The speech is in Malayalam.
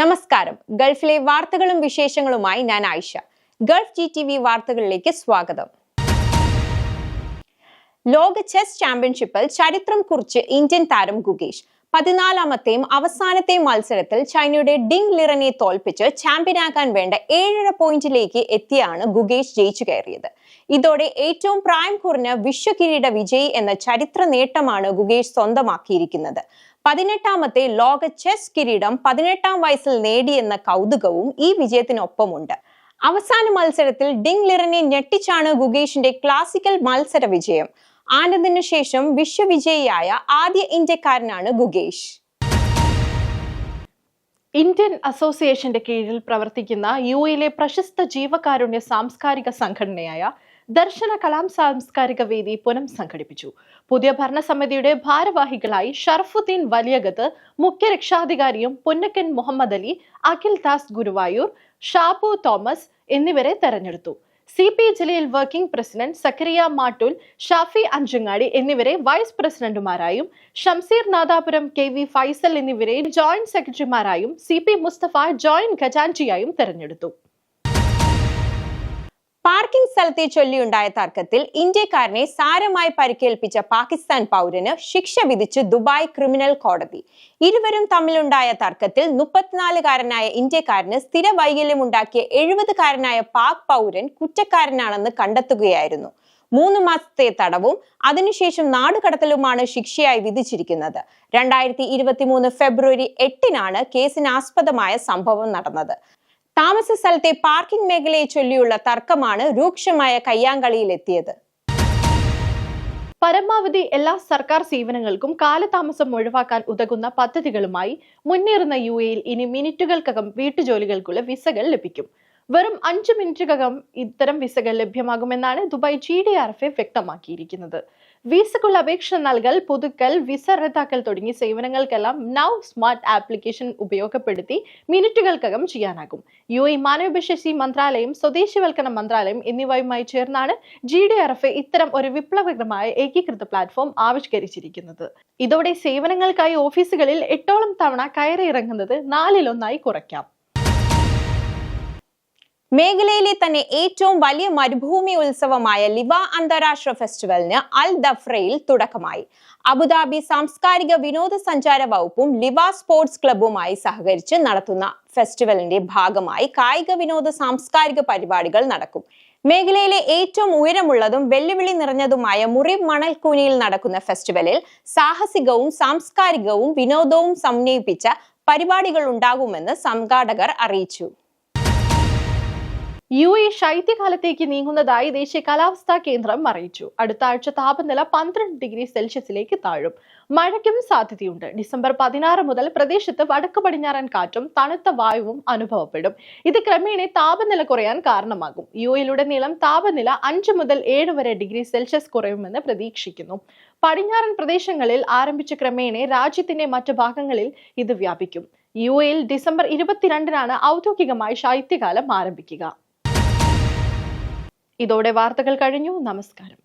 നമസ്കാരം. ഗൾഫിലെ വാർത്തകളും വിശേഷങ്ങളുമായി ഞാൻ Ayisha. Gulf G T V വാർത്തകളിലേക്ക് സ്വാഗതം. ലോക ചെസ് ചാമ്പ്യൻഷിപ്പിൽ ചരിത്രം കുറിച്ച് ഇന്ത്യൻ താരം ഗുഗേഷ് പതിനാലാമത്തെയും അവസാനത്തെയും മത്സരത്തിൽ ചൈനയുടെ ഡിങ് ലിറനെ തോൽപ്പിച്ച് ചാമ്പ്യനാകാൻ വേണ്ട ഏഴര പോയിന്റിലേക്ക് എത്തിയാണ് ഗുഗേഷ് ജയിച്ചു കയറിയത്. ഇതോടെ ഏറ്റവും പ്രായം കുറഞ്ഞ വിശ്വകിരീട വിജയി എന്ന ചരിത്ര നേട്ടമാണ് ഗുകേഷ് സ്വന്തമാക്കിയിരിക്കുന്നത്. പതിനെട്ടാമത്തെ ലോക ചെസ് കിരീടം പതിനെട്ടാം വയസ്സിൽ നേടിയെന്ന കൗതുകവും ഈ വിജയത്തിനൊപ്പമുണ്ട്. അവസാന മത്സരത്തിൽ ഡിങ് ലിറനെ ഞെട്ടിച്ചാണ് ഗുഗേഷിന്റെ ക്ലാസിക്കൽ മത്സര വിജയം. ആനന്ദിനു ശേഷം വിശ്വവിജയിയായ ആദ്യ ഇന്ത്യക്കാരനാണ് ഗുഗേഷ് ഇന്ത്യൻ അസോസിയേഷന്റെ കീഴിൽ പ്രവർത്തിക്കുന്ന യു എയിലെ പ്രശസ്ത ജീവകാരുണ്യ സാംസ്കാരിക സംഘടനയായ ദർശന കലാം സാംസ്കാരിക വേദി പുനം സംഘടിപ്പിച്ചു. പുതിയ ഭരണസമിതിയുടെ ഭാരവാഹികളായി ഷർഫുദ്ദീൻ വലിയകത്ത് മുഖ്യ രക്ഷാധികാരിയും പുന്നക്കൻ മുഹമ്മദ് അലി അഖിൽ ദാസ് ഗുരുവായൂർ ഷാബു തോമസ് എന്നിവരെ തെരഞ്ഞെടുത്തു. C P Jaleel working president Zakariya Mattool Shafi Anchangadi എന്നിവരെ വൈസ് പ്രസിഡന്റുമാരായും ഷംസീർ നാദാപുരം കെ വി ഫൈസൽ എന്നിവരെ ജോയിന്റ് സെക്രട്ടറിമാരായും സി പി മുസ്തഫ ജോയിന്റ് ഖജാൻജിയായും തെരഞ്ഞെടുത്തു. പാർക്കിംഗ് സ്ഥലത്തെ ചൊല്ലിയുണ്ടായ തർക്കത്തിൽ ഇന്ത്യക്കാരനെ സാരമായി പരിക്കേൽപ്പിച്ച പാകിസ്ഥാൻ പൗരന് ശിക്ഷ വിധിച്ച് ദുബായ് ക്രിമിനൽ കോടതി. ഇരുവരും തമ്മിലുണ്ടായ തർക്കത്തിൽ മുപ്പത്തിനാലുകാരനായ ഇന്ത്യക്കാരന് സ്ഥിര വൈകല്യമുണ്ടാക്കിയ എഴുപതുകാരനായ പാക് പൗരൻ കുറ്റക്കാരനാണെന്ന് കണ്ടെത്തുകയായിരുന്നു. മൂന്ന് മാസത്തെ തടവും അതിനുശേഷം നാടുകടത്തലുമാണ് ശിക്ഷയായി വിധിച്ചിരിക്കുന്നത്. രണ്ടായിരത്തി ഇരുപത്തിമൂന്ന് ഫെബ്രുവരി എട്ടിനാണ് കേസിനാസ്പദമായ സംഭവം നടന്നത്. താമസ സ്ഥലത്തെ പാർക്കിംഗ് മേഖലയെ ചൊല്ലിയുള്ള തർക്കമാണ് രൂക്ഷമായ കയ്യാങ്കളിയിലെത്തിയത്. പരമാവധി എല്ലാ സർക്കാർ സേവനങ്ങൾക്കും കാലതാമസം ഒഴിവാക്കാൻ ഉതകുന്ന പദ്ധതികളുമായി മുന്നേറുന്ന യു ഇനി മിനിറ്റുകൾക്കകം വീട്ടുജോലികൾക്കുള്ള വിസകൾ ലഭിക്കും. വെറും അഞ്ച് മിനിറ്റുകകം ഇത്തരം വിസകൾ ലഭ്യമാകുമെന്നാണ് Dubai G D R F A വ്യക്തമാക്കിയിരിക്കുന്നത്. വിസക്കുള്ള അപേക്ഷ നൽകൽ പുതുക്കൽ വിസ റദ്ദാക്കൽ തുടങ്ങിയ സേവനങ്ങൾക്കെല്ലാം നൗ സ്മാർട്ട് ആപ്ലിക്കേഷൻ ഉപയോഗപ്പെടുത്തി മിനിറ്റുകൾക്കകം ചെയ്യാനാകും. യു എ മാനവശേഷി മന്ത്രാലയം സ്വദേശിവൽക്കരണ മന്ത്രാലയം എന്നിവയുമായി ചേർന്നാണ് ജി ഡി ആർ എഫ് ഇത്തരം ഒരു വിപ്ലവകരമായ ഏകീകൃത പ്ലാറ്റ്ഫോം ആവിഷ്കരിച്ചിരിക്കുന്നത്. ഇതോടെ സേവനങ്ങൾക്കായി ഓഫീസുകളിൽ എട്ടോളം തവണ കയറി ഇറങ്ങുന്നത് നാലിലൊന്നായി കുറയ്ക്കാം. മേഖലയിലെ തന്നെ ഏറ്റവും വലിയ മരുഭൂമി ഉത്സവമായ ലിവ അന്താരാഷ്ട്ര ഫെസ്റ്റിവലിന് അൽ ദഫ്രയിൽ തുടക്കമായി. അബുദാബി സാംസ്കാരിക വിനോദസഞ്ചാര വകുപ്പും ലിവ സ്പോർട്സ് ക്ലബ്ബുമായി സഹകരിച്ച് നടത്തുന്ന ഫെസ്റ്റിവലിന്റെ ഭാഗമായി കായിക വിനോദ സാംസ്കാരിക പരിപാടികൾ നടക്കും. മേഖലയിലെ ഏറ്റവും ഉയരമുള്ളതും വെല്ലുവിളി നിറഞ്ഞതുമായ മുറി മണൽക്കൂനിയിൽ നടക്കുന്ന ഫെസ്റ്റിവലിൽ സാഹസികവും സാംസ്കാരികവും വിനോദവും സമന്വയിപ്പിച്ച പരിപാടികൾ ഉണ്ടാകുമെന്ന് സംഘാടകർ അറിയിച്ചു. യു എ ശൈത്യകാലത്തേക്ക് നീങ്ങുന്നതായി ദേശീയ കാലാവസ്ഥാ കേന്ദ്രം അറിയിച്ചു. അടുത്ത ആഴ്ച താപനില പന്ത്രണ്ട് ഡിഗ്രി സെൽഷ്യസിലേക്ക് താഴും. മഴയ്ക്കും സാധ്യതയുണ്ട്. ഡിസംബർ പതിനാറ് മുതൽ പ്രദേശത്ത് വടക്ക് പടിഞ്ഞാറൻ കാറ്റും തണുത്ത വായുവും അനുഭവപ്പെടും. ഇത് ക്രമേണ താപനില കുറയാൻ കാരണമാകും. യു എയിലുടനീളം താപനില അഞ്ച് മുതൽ ഏഴ് വരെ ഡിഗ്രി സെൽഷ്യസ് കുറയുമെന്ന് പ്രതീക്ഷിക്കുന്നു. പടിഞ്ഞാറൻ പ്രദേശങ്ങളിൽ ആരംഭിച്ച ക്രമേണ രാജ്യത്തിന്റെ മറ്റു ഭാഗങ്ങളിൽ ഇത് വ്യാപിക്കും. യു എയിൽ ഡിസംബർ ഇരുപത്തിരണ്ടിനാണ് ഔദ്യോഗികമായി ശൈത്യകാലം ആരംഭിക്കുക. ഇതോടെ വാർത്തകൾ കഴിഞ്ഞു നമസ്കാരം